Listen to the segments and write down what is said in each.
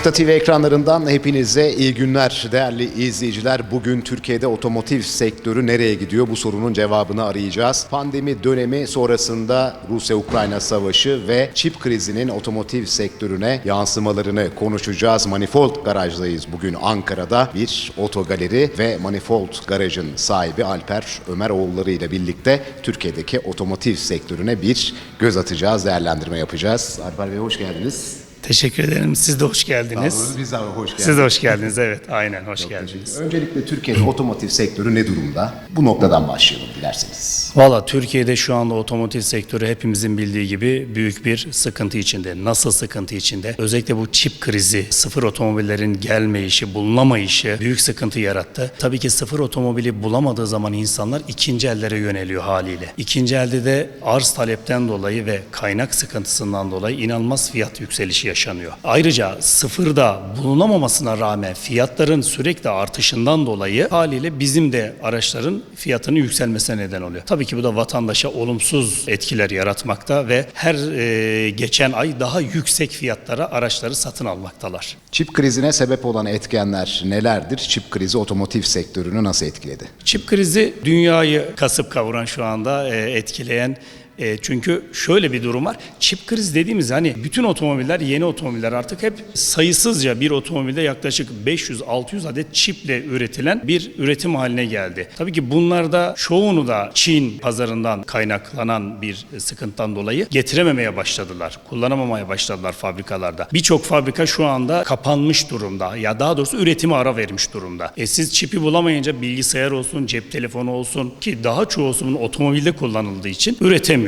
Nokta TV ekranlarından hepinize iyi günler değerli izleyiciler. Bugün Türkiye'de otomotiv sektörü nereye gidiyor bu sorunun cevabını arayacağız. Pandemi dönemi sonrasında Rusya-Ukrayna savaşı ve çip krizinin otomotiv sektörüne yansımalarını konuşacağız. Manifold garajdayız bugün Ankara'da bir otogaleri ve Manifold garajın sahibi Alper Ömeroğulları ile birlikte Türkiye'deki otomotiv sektörüne bir göz atacağız, değerlendirme yapacağız. Alper Bey hoş geldiniz. Teşekkür ederim. Siz de hoş geldiniz. Biz de hoş geldiniz. Siz de hoş geldiniz. Evet, aynen hoş geldiniz. Öncelikle Türkiye'de otomotiv sektörü ne durumda? Bu noktadan başlayalım dilerseniz. Valla Türkiye'de şu anda otomotiv sektörü hepimizin bildiği gibi büyük bir sıkıntı içinde. Nasıl sıkıntı içinde? Özellikle bu çip krizi, sıfır otomobillerin gelmeyişi, bulunamayışı büyük sıkıntı yarattı. Tabii ki sıfır otomobili bulamadığı zaman insanlar ikinci ellere yöneliyor haliyle. İkinci elde de arz talepten dolayı ve kaynak sıkıntısından dolayı inanılmaz fiyat yükselişi yaşanıyor. Ayrıca sıfırda bulunamamasına rağmen fiyatların sürekli artışından dolayı haliyle bizim de araçların fiyatının yükselmesine neden oluyor. Tabii ki bu da vatandaşa olumsuz etkiler yaratmakta ve her e, geçen ay daha yüksek fiyatlara araçları satın almaktalar. Çip krizine sebep olan etkenler nelerdir? Çip krizi otomotiv sektörünü nasıl etkiledi? Çip krizi dünyayı kasıp kavuran şu anda e, etkileyen e, çünkü şöyle bir durum var. Çip krizi dediğimiz hani bütün otomobiller, yeni otomobiller artık hep sayısızca bir otomobilde yaklaşık 500-600 adet çiple üretilen bir üretim haline geldi. Tabii ki bunlarda çoğunu da Çin pazarından kaynaklanan bir sıkıntıdan dolayı getirememeye başladılar. Kullanamamaya başladılar fabrikalarda. Birçok fabrika şu anda kapanmış durumda. Ya daha doğrusu üretime ara vermiş durumda. E siz çipi bulamayınca bilgisayar olsun, cep telefonu olsun ki daha çoğusunun otomobilde kullanıldığı için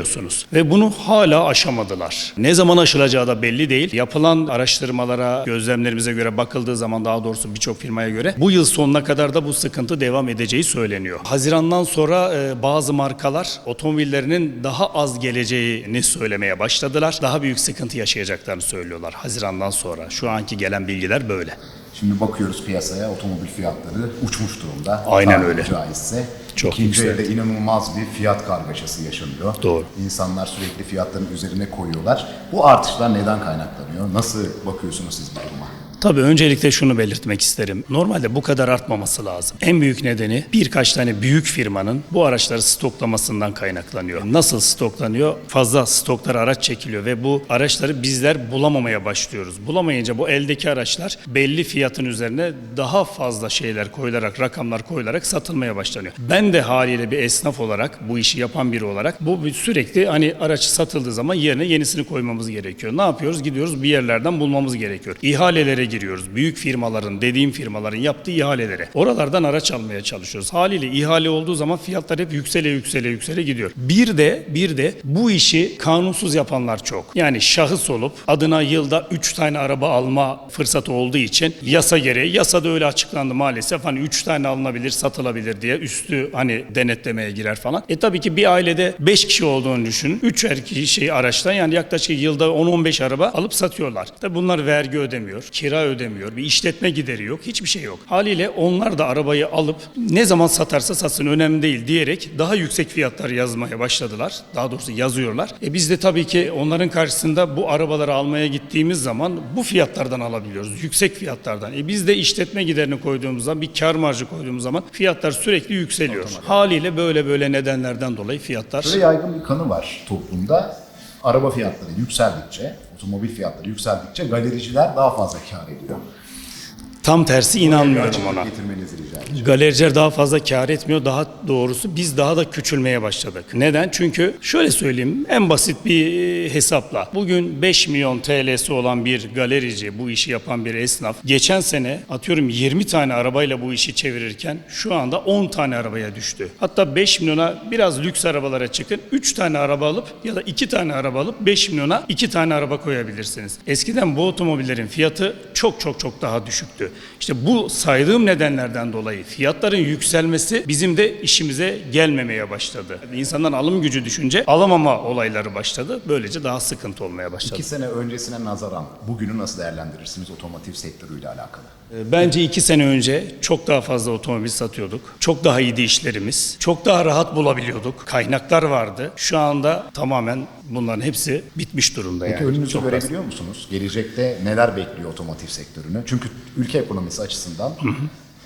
üretemiyorsunuz. Ve bunu hala aşamadılar. Ne zaman aşılacağı da belli değil. Yapılan araştırmalara, gözlemlerimize göre bakıldığı zaman daha doğrusu birçok firmaya göre bu yıl sonuna kadar da bu sıkıntı devam edeceği söyleniyor. Hazirandan sonra e, bazı markalar otomobillerinin daha az geleceğini söylemeye başladılar. Daha büyük sıkıntı yaşayacaklarını söylüyorlar Hazirandan sonra. Şu anki gelen bilgiler böyle. Şimdi bakıyoruz piyasaya otomobil fiyatları uçmuş durumda. Aynen Tabiri öyle. Caizse. Çok İkinci yükseldi. elde inanılmaz bir fiyat kargaşası yaşanıyor. Doğru. İnsanlar sürekli fiyatların üzerine koyuyorlar. Bu artışlar neden kaynaklanıyor? Nasıl bakıyorsunuz siz bu duruma? Tabii öncelikle şunu belirtmek isterim. Normalde bu kadar artmaması lazım. En büyük nedeni birkaç tane büyük firmanın bu araçları stoklamasından kaynaklanıyor. Nasıl stoklanıyor? Fazla stoklar araç çekiliyor ve bu araçları bizler bulamamaya başlıyoruz. Bulamayınca bu eldeki araçlar belli fiyatın üzerine daha fazla şeyler koyularak, rakamlar koyularak satılmaya başlanıyor. Ben de haliyle bir esnaf olarak, bu işi yapan biri olarak bu sürekli hani araç satıldığı zaman yerine yenisini koymamız gerekiyor. Ne yapıyoruz? Gidiyoruz bir yerlerden bulmamız gerekiyor. İhalelere giriyoruz. Büyük firmaların, dediğim firmaların yaptığı ihalelere. Oralardan araç almaya çalışıyoruz. Haliyle ihale olduğu zaman fiyatlar hep yüksele yüksele yüksele gidiyor. Bir de bir de bu işi kanunsuz yapanlar çok. Yani şahıs olup adına yılda 3 tane araba alma fırsatı olduğu için yasa gereği yasada öyle açıklandı maalesef. Hani 3 tane alınabilir, satılabilir diye üstü hani denetlemeye girer falan. E tabii ki bir ailede 5 kişi olduğunu düşünün. 3 erkeği şey araçtan yani yaklaşık yılda 10-15 araba alıp satıyorlar. Tabii bunlar vergi ödemiyor, kira ödemiyor, bir işletme gideri yok, hiçbir şey yok. Haliyle onlar da arabayı alıp ne zaman satarsa satsın önemli değil diyerek daha yüksek fiyatlar yazmaya başladılar. Daha doğrusu yazıyorlar. E biz de tabii ki onların karşısında bu arabaları almaya gittiğimiz zaman bu fiyatlardan alabiliyoruz. Yüksek fiyatlardan. E biz de işletme giderini koyduğumuz zaman bir kar marjı koyduğumuz zaman fiyatlar sürekli yükseliyor. Haliyle böyle böyle nedenlerden dolayı fiyatlar Şöyle yaygın bir kanı var toplumda. Araba fiyatları yükseldikçe, otomobil fiyatları yükseldikçe galericiler daha fazla kar ediyor. Tam tersi inanmıyorum ona. Galericiler daha fazla kar etmiyor. Daha doğrusu biz daha da küçülmeye başladık. Neden? Çünkü şöyle söyleyeyim en basit bir e, hesapla. Bugün 5 milyon TL'si olan bir galerici, bu işi yapan bir esnaf geçen sene atıyorum 20 tane arabayla bu işi çevirirken şu anda 10 tane arabaya düştü. Hatta 5 milyona biraz lüks arabalara çıkın. 3 tane araba alıp ya da 2 tane araba alıp 5 milyona 2 tane araba koyabilirsiniz. Eskiden bu otomobillerin fiyatı çok çok çok daha düşüktü. İşte bu saydığım nedenlerden dolayı fiyatların yükselmesi bizim de işimize gelmemeye başladı. İnsanların alım gücü düşünce alamama olayları başladı. Böylece daha sıkıntı olmaya başladı. İki sene öncesine nazaran bugünü nasıl değerlendirirsiniz otomotiv sektörüyle alakalı? E, Bence iki sene önce çok daha fazla otomobil satıyorduk. Çok daha iyiydi işlerimiz. Çok daha rahat bulabiliyorduk. Kaynaklar vardı. Şu anda tamamen bunların hepsi bitmiş durumda Peki yani. önünüzü Çok görebiliyor musunuz? Gelecekte neler bekliyor otomotiv sektörünü? Çünkü ülke ekonomisi açısından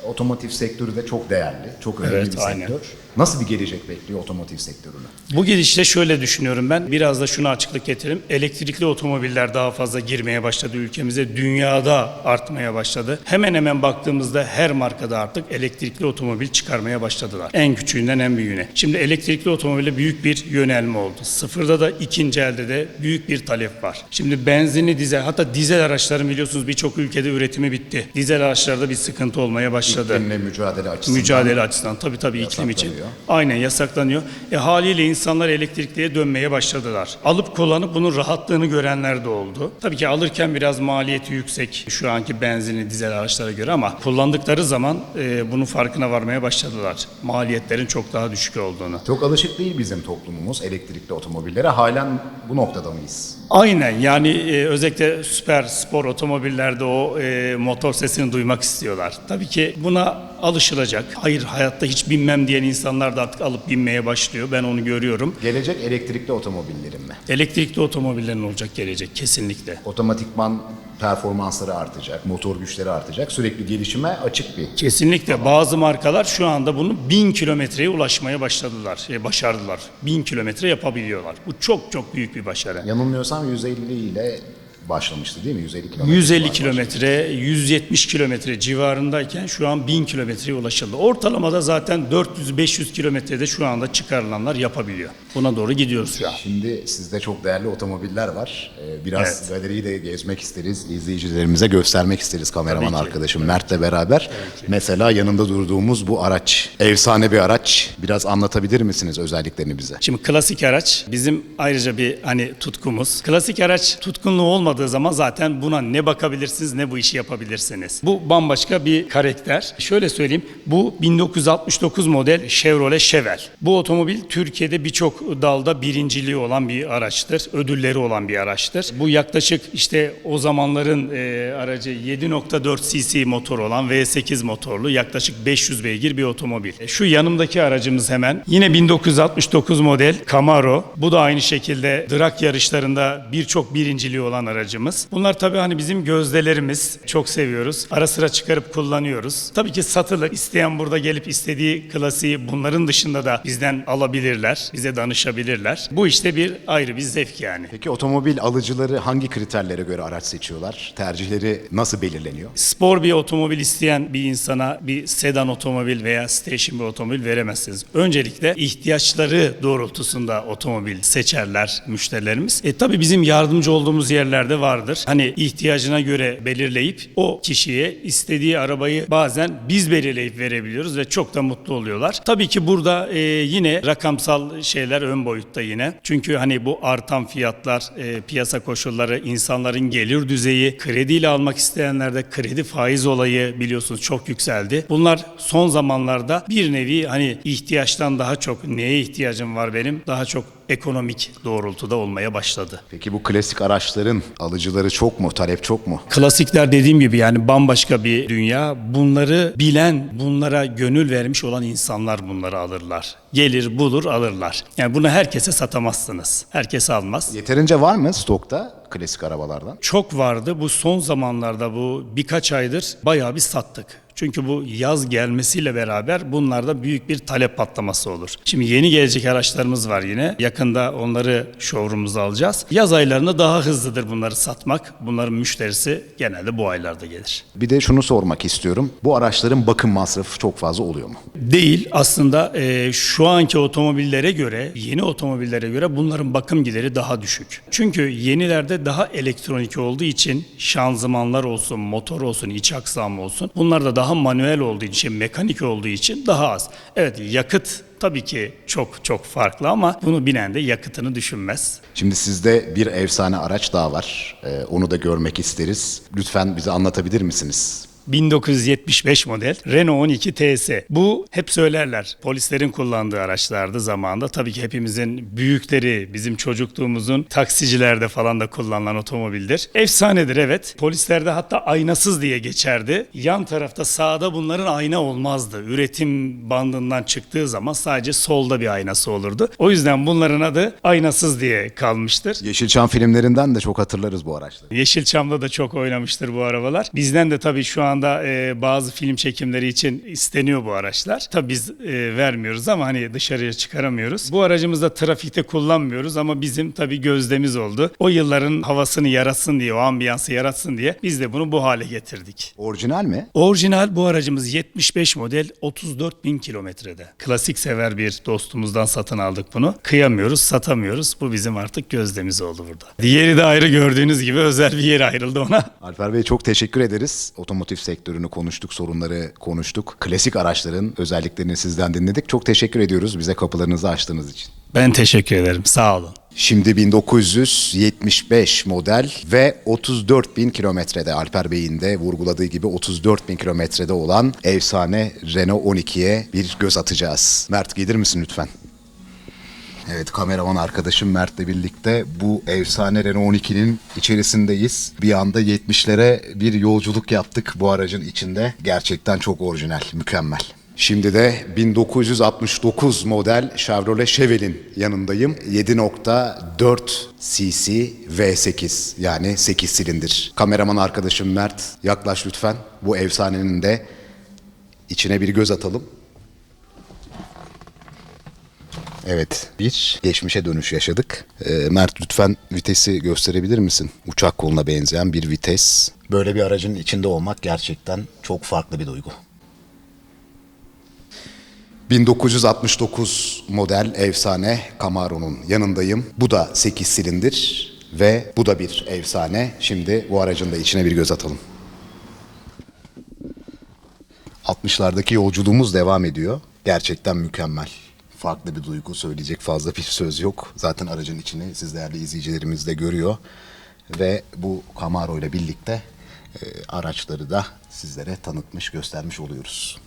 otomotiv sektörü de çok değerli, çok önemli Evet, bir aynen. sektör. Nasıl bir gelecek bekliyor otomotiv sektörünü? Bu gidişle şöyle düşünüyorum ben. Biraz da şuna açıklık getireyim. Elektrikli otomobiller daha fazla girmeye başladı ülkemize. Dünyada artmaya başladı. Hemen hemen baktığımızda her markada artık elektrikli otomobil çıkarmaya başladılar. En küçüğünden en büyüğüne. Şimdi elektrikli otomobile büyük bir yönelme oldu. Sıfırda da ikinci elde de büyük bir talep var. Şimdi benzinli dizel hatta dizel araçların biliyorsunuz birçok ülkede üretimi bitti. Dizel araçlarda bir sıkıntı olmaya başladı. İklimle mücadele açısından. Mücadele açısından tabii tabii iklim için. Aynen yasaklanıyor. E, haliyle insanlar elektrikliye dönmeye başladılar. Alıp kullanıp bunun rahatlığını görenler de oldu. Tabii ki alırken biraz maliyeti yüksek şu anki benzinli dizel araçlara göre ama kullandıkları zaman e, bunun farkına varmaya başladılar. Maliyetlerin çok daha düşük olduğunu. Çok alışık değil bizim toplumumuz elektrikli otomobillere. Halen bu noktada mıyız? Aynen yani e, özellikle süper spor otomobillerde o e, motor sesini duymak istiyorlar. Tabii ki buna alışılacak. Hayır hayatta hiç binmem diyen insanlar da artık alıp binmeye başlıyor. Ben onu görüyorum. Gelecek elektrikli otomobillerin mi? Elektrikli otomobillerin olacak gelecek kesinlikle. Otomatikman performansları artacak, motor güçleri artacak. Sürekli gelişime açık bir Kesinlikle bazı markalar şu anda bunu bin kilometreye ulaşmaya başladılar, e, başardılar. Bin kilometre yapabiliyorlar. Bu çok çok büyük bir başarı. Yanılmıyorsam 150 ile başlamıştı değil mi? 150 kilometre. 150 civarı kilometre, 170 kilometre civarındayken şu an 1000 kilometreye ulaşıldı. Ortalamada zaten 400-500 kilometrede şu anda çıkarılanlar yapabiliyor. Buna doğru gidiyoruz şu an. Şimdi sizde çok değerli otomobiller var. Ee, Biraz galeriyi de gezmek isteriz. izleyicilerimize göstermek isteriz kameraman Tabii ki. arkadaşım Mert'le beraber. Mesela yanında durduğumuz bu araç. Efsane bir araç. Biraz anlatabilir misiniz özelliklerini bize? Şimdi klasik araç bizim ayrıca bir hani tutkumuz. Klasik araç tutkunluğu olmadığı zaman zaten buna ne bakabilirsiniz ne bu işi yapabilirsiniz. Bu bambaşka bir karakter. Şöyle söyleyeyim bu 1969 model Chevrolet Chevelle. Bu otomobil Türkiye'de birçok dalda birinciliği olan bir araçtır. Ödülleri olan bir araçtır. Bu yaklaşık işte o zamanların e, aracı 7.4 cc motor olan V8 motorlu yaklaşık 500 beygir bir otomobil. E, Şu yanımdaki aracımız hemen yine 1969 model Camaro. Bu da aynı şekilde drag yarışlarında birçok birinciliği olan aracımız. Bunlar tabii hani bizim gözdelerimiz. Çok seviyoruz. Ara sıra çıkarıp kullanıyoruz. Tabii ki satılık. İsteyen burada gelip istediği klasiği bunların dışında da bizden alabilirler. Bize danışabilirler. Bu işte bir ayrı bir zevk yani. Peki otomobil alıcıları hangi kriterlere göre araç seçiyorlar? Tercihleri nasıl belirleniyor? Spor bir otomobil isteyen bir insana bir sedan otomobil veya station bir otomobil veremezsiniz. Öncelikle ihtiyaçları doğrultusunda otomobil seçerler müşterilerimiz. E tabii bizim yardımcı olduğumuz yerlerde vardır. Hani ihtiyacına göre belirleyip o kişiye istediği arabayı bazen biz belirleyip verebiliyoruz ve çok da mutlu oluyorlar. Tabii ki burada e, yine rakamsal şeyler ön boyutta yine. Çünkü hani bu artan fiyatlar, e, piyasa koşulları, insanların gelir düzeyi, krediyle almak isteyenlerde kredi faiz olayı biliyorsunuz çok yükseldi. Bunlar son zamanlarda bir nevi hani ihtiyaçtan daha çok neye ihtiyacım var benim daha çok ekonomik doğrultuda olmaya başladı. Peki bu klasik araçların alıcıları çok mu? Talep çok mu? Klasikler dediğim gibi yani bambaşka bir dünya. Bunları bilen, bunlara gönül vermiş olan insanlar bunları alırlar. Gelir, bulur, alırlar. Yani bunu herkese satamazsınız. Herkes almaz. Yeterince var mı stokta klasik arabalardan? Çok vardı. Bu son zamanlarda bu birkaç aydır bayağı bir sattık. Çünkü bu yaz gelmesiyle beraber bunlarda büyük bir talep patlaması olur. Şimdi yeni gelecek araçlarımız var yine. Yakında onları showroom'umuza alacağız. Yaz aylarında daha hızlıdır bunları satmak. Bunların müşterisi genelde bu aylarda gelir. Bir de şunu sormak istiyorum. Bu araçların bakım masrafı çok fazla oluyor mu? Değil. Aslında e, şu anki otomobillere göre, yeni otomobillere göre bunların bakım gideri daha düşük. Çünkü yenilerde daha elektronik olduğu için şanzımanlar olsun, motor olsun, iç aksam olsun bunlar da daha manuel olduğu için, mekanik olduğu için daha az. Evet yakıt tabii ki çok çok farklı ama bunu binen de yakıtını düşünmez. Şimdi sizde bir efsane araç daha var. Ee, onu da görmek isteriz. Lütfen bize anlatabilir misiniz? 1975 model Renault 12 TS. Bu hep söylerler. Polislerin kullandığı araçlardı zamanında. Tabii ki hepimizin büyükleri, bizim çocukluğumuzun taksicilerde falan da kullanılan otomobildir. Efsanedir evet. Polislerde hatta aynasız diye geçerdi. Yan tarafta sağda bunların ayna olmazdı. Üretim bandından çıktığı zaman sadece solda bir aynası olurdu. O yüzden bunların adı aynasız diye kalmıştır. Yeşilçam filmlerinden de çok hatırlarız bu araçları. Yeşilçam'da da çok oynamıştır bu arabalar. Bizden de tabii şu anda e, bazı film çekimleri için isteniyor bu araçlar. Tabii biz e, vermiyoruz ama hani dışarıya çıkaramıyoruz. Bu aracımızda trafikte kullanmıyoruz ama bizim tabii gözdemiz oldu. O yılların havasını yaratsın diye, o ambiyansı yaratsın diye biz de bunu bu hale getirdik. Orijinal mi? Orijinal bu aracımız 75 model 34 bin kilometrede. Klasik sever bir dostumuzdan satın aldık bunu. Kıyamıyoruz, satamıyoruz. Bu bizim artık gözdemiz oldu burada. Diğeri de ayrı gördüğünüz gibi özel bir yer ayrıldı ona. Alper Bey çok teşekkür ederiz. Otomotiv sektörünü konuştuk, sorunları konuştuk. Klasik araçların özelliklerini sizden dinledik. Çok teşekkür ediyoruz bize kapılarınızı açtığınız için. Ben teşekkür ederim. Sağ olun. Şimdi 1975 model ve 34 bin kilometrede Alper Bey'in de vurguladığı gibi 34 bin kilometrede olan efsane Renault 12'ye bir göz atacağız. Mert gelir misin lütfen? Evet kameraman arkadaşım Mert'le birlikte bu efsane Renault 12'nin içerisindeyiz. Bir anda 70'lere bir yolculuk yaptık bu aracın içinde. Gerçekten çok orijinal, mükemmel. Şimdi de 1969 model Chevrolet Chevrolet'in yanındayım. 7.4 cc V8 yani 8 silindir. Kameraman arkadaşım Mert yaklaş lütfen. Bu efsanenin de içine bir göz atalım. Evet, bir geçmişe dönüş yaşadık. Ee, Mert lütfen vitesi gösterebilir misin? Uçak koluna benzeyen bir vites. Böyle bir aracın içinde olmak gerçekten çok farklı bir duygu. 1969 model efsane Camaro'nun yanındayım. Bu da 8 silindir ve bu da bir efsane. Şimdi bu aracın da içine bir göz atalım. 60'lardaki yolculuğumuz devam ediyor. Gerçekten mükemmel. Farklı bir duygu söyleyecek fazla bir söz yok. Zaten aracın içini siz değerli izleyicilerimiz de görüyor. Ve bu Camaro ile birlikte e, araçları da sizlere tanıtmış, göstermiş oluyoruz.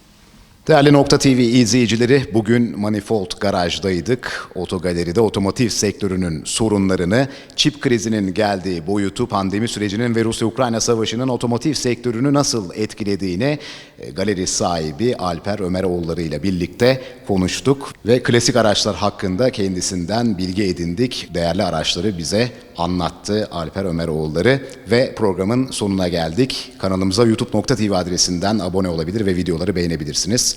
Değerli Nokta TV izleyicileri bugün Manifold Garaj'daydık. Otogaleride otomotiv sektörünün sorunlarını, çip krizinin geldiği boyutu, pandemi sürecinin ve Rusya-Ukrayna savaşının otomotiv sektörünü nasıl etkilediğini e, galeri sahibi Alper Ömeroğulları ile birlikte konuştuk. Ve klasik araçlar hakkında kendisinden bilgi edindik. Değerli araçları bize anlattı Alper Ömeroğulları ve programın sonuna geldik. Kanalımıza youtube.tv adresinden abone olabilir ve videoları beğenebilirsiniz.